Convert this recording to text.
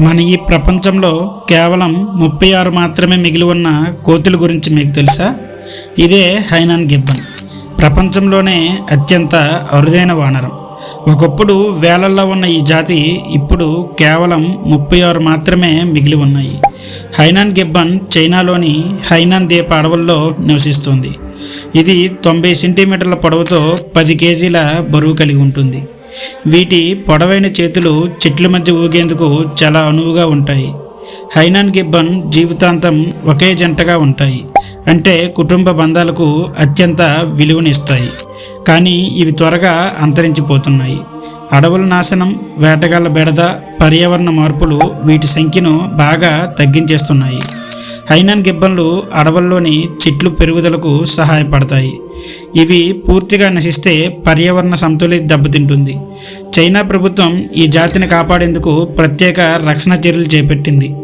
మన ఈ ప్రపంచంలో కేవలం ముప్పై ఆరు మాత్రమే మిగిలి ఉన్న కోతుల గురించి మీకు తెలుసా? ఇదే హైనాన్ గిబ్బన్. ప్రపంచంలోనే అత్యంత అరుదైన వానరం. ఒకప్పుడు వేలల్లో ఉన్న ఈ జాతి ఇప్పుడు కేవలం ముప్పై ఆరు మాత్రమే మిగిలి ఉన్నాయి. హైనాన్ గిబ్బన్ చైనాలోని హైనాన్ ద్వీప అడవుల్లో నివసిస్తుంది. ఇది తొంభై సెంటీమీటర్ల పొడవుతో పది కేజీల బరువు కలిగి ఉంటుంది. వీటి పొడవైన చేతులు చెట్ల మధ్య ఊగేందుకు చాలా అనువుగా ఉంటాయి. హైనాన్ గిబ్బన్ జీవితాంతం ఒకే జంటగా ఉంటాయి. అంటే కుటుంబ బంధాలకు అత్యంత విలువనిస్తాయి. కానీ ఇవి త్వరగా అంతరించిపోతున్నాయి. అడవుల నాశనం వేటగాళ్ళ బెడద పర్యావరణ మార్పులు వీటి సంఖ్యను బాగా తగ్గించేస్తున్నాయి. హైనాన్ గిబ్బన్లు అడవుల్లోని చెట్లు పెరుగుదలకు సహాయపడతాయి. ఇవి పూర్తిగా నశిస్తే పర్యావరణ సమతుల్యత దెబ్బతింటుంది. చైనా ప్రభుత్వం ఈ జాతిని కాపాడేందుకు ప్రత్యేక రక్షణ చర్యలు చేపట్టింది.